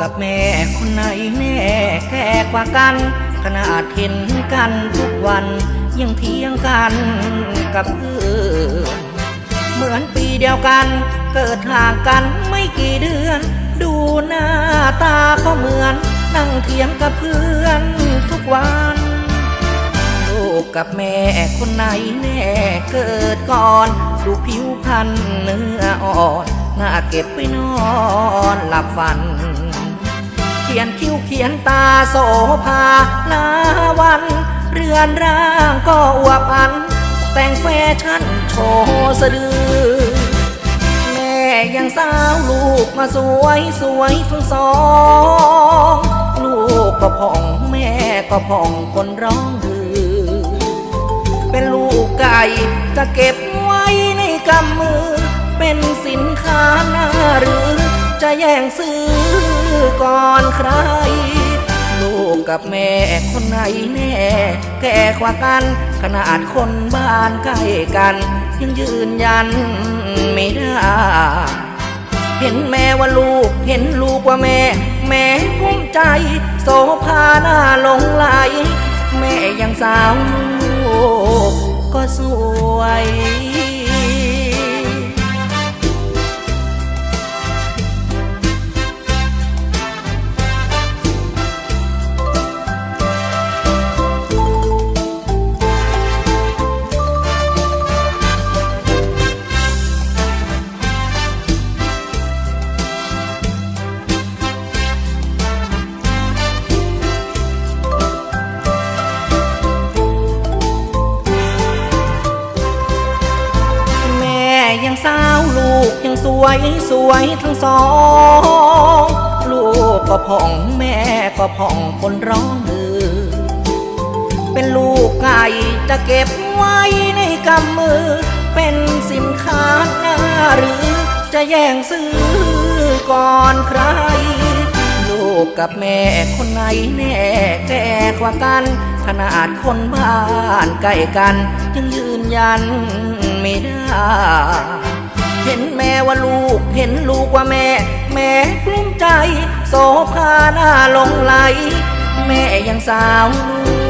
กับแม่คนไหนแน่แก่กว่ากัน ขนาดเห็นกันทุกวัน ยังเทียงกันกับเพื่อนเหมือนปีเดียวกัน เกิดห่างกันไม่กี่เดือน ดูหน้าตาก็เหมือน นั่งเถียงกับเพื่อนทุกวันลูกกับแม่คนไหนแน่เกิดก่อน ดูผิวพรรณเนื้ออ่อนน่าเก็บไปนอนหลับฝัน ขียนคิ้วเขียนตาโสภาลาวัน เรือนร่างก็อวบอัน แต่งแฟชั่นโชว์สะดือ แม่ยังสาวลูกมาสวยสวยทั้งสอง ลูกก็ผ่องแม่ก็ผ่องคนร้องฮือ เป็นลูกไก่จะเก็บไว้ในกำมือ เป็นสินค้าหน้าหรือ จะแย่งซื้อก่อนใคร ลูกกับแม่คนไหนแน่ แก่กว่ากัน ขนาดคนบ้านใกล้กัน ยังยืนยันไม่ได้เห็นแม่ว่าลูก เห็นลูกว่าแม่ แม่ภูมิใจ โสภาหน้าหลงไหล แม่ยังสาวลูกก็สวย วยสวยทั้งสอง ลูกก็ผ่องแม่ก็ผ่องคนร้องฮือ เป็นลูกไก่จะเก็บไว้ในกำมือ เป็นสินค้าหน้าหรือจะแย่งซื้อก่อนใคร ลูกกับแม่คนไหนแน่แก่กว่ากัน ขนาดคนบ้านใกล้กันยังยืนยันไม่ได้ เห็นแม่ว่าลูก เห็นลูกว่าแม่ แม่กลุ้มใจ โสภาหน้าลงไหล แม่ยังสาวลูก